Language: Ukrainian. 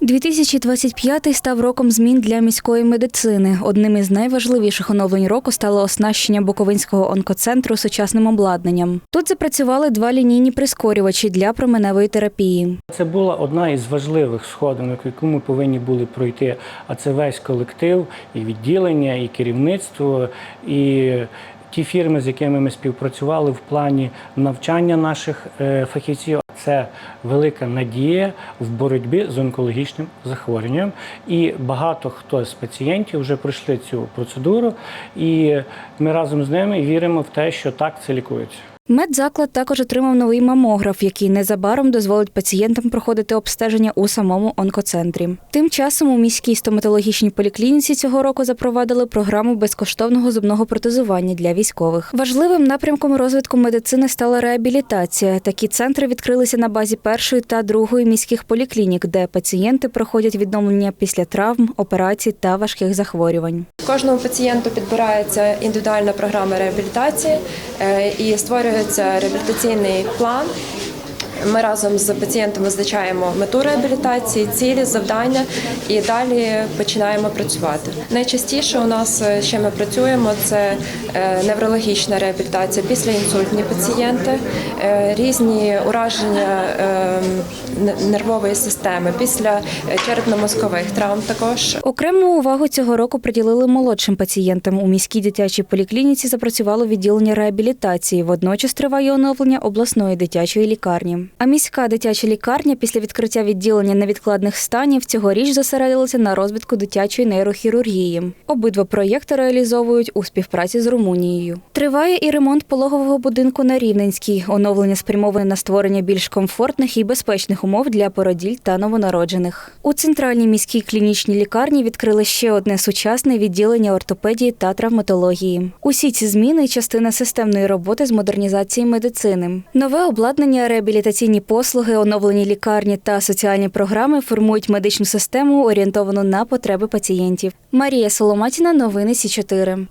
2025 став роком змін для міської медицини. Одним із найважливіших оновлень року стало оснащення Буковинського онкоцентру сучасним обладнанням. Тут запрацювали два лінійні прискорювачі для променевої терапії. Це була одна із важливих сходинок, яку ми повинні були пройти. А це весь колектив, і відділення, і керівництво, і ті фірми, з якими ми співпрацювали в плані навчання наших е, фахівців. Це велика надія в боротьбі з онкологічним захворюванням. І багато хто з пацієнтів вже пройшли цю процедуру, і ми разом з ними віримо в те, що так це лікується. Медзаклад також отримав новий мамограф, який незабаром дозволить пацієнтам проходити обстеження у самому онкоцентрі. Тим часом у міській стоматологічній поліклініці цього року запровадили програму безкоштовного зубного протезування для військових. Важливим напрямком розвитку медицини стала реабілітація. Такі центри відкрилися на базі першої та другої міських поліклінік, де пацієнти проходять відновлення після травм, операцій та важких захворювань. Кожному пацієнту підбирається індивідуальна програма реабілітації е, і створюється реабілітаційний план. Ми разом з пацієнтом визначаємо мету реабілітації, цілі, завдання і далі починаємо працювати. Найчастіше у нас е, ще ми працюємо це е, неврологічна реабілітація, післяінсультні пацієнти, е, різні ураження нервової системи, після черепно-мозкових травм також. Окрему увагу цього року приділили молодшим пацієнтам. У міській дитячій поліклініці запрацювало відділення реабілітації. Водночас триває оновлення обласної дитячої лікарні. А міська дитяча лікарня після відкриття відділення невідкладних станів цьогоріч зосередилася на розвитку дитячої нейрохірургії. Обидва проєкти реалізовують у співпраці з Румунією. Триває і ремонт пологового будинку на Рівненській. Оновлення спрямоване на створення більш комфортних і безпечних умов для породіль та новонароджених. У центральній міській клінічній лікарні відкрили ще одне сучасне відділення ортопедії та травматології. Усі ці зміни частина системної роботи з модернізації медицини. Нове обладнання, реабілітаційні послуги, оновлені лікарні та соціальні програми формують медичну систему, орієнтовану на потреби пацієнтів. Марія Соломатіна, новини Сі 4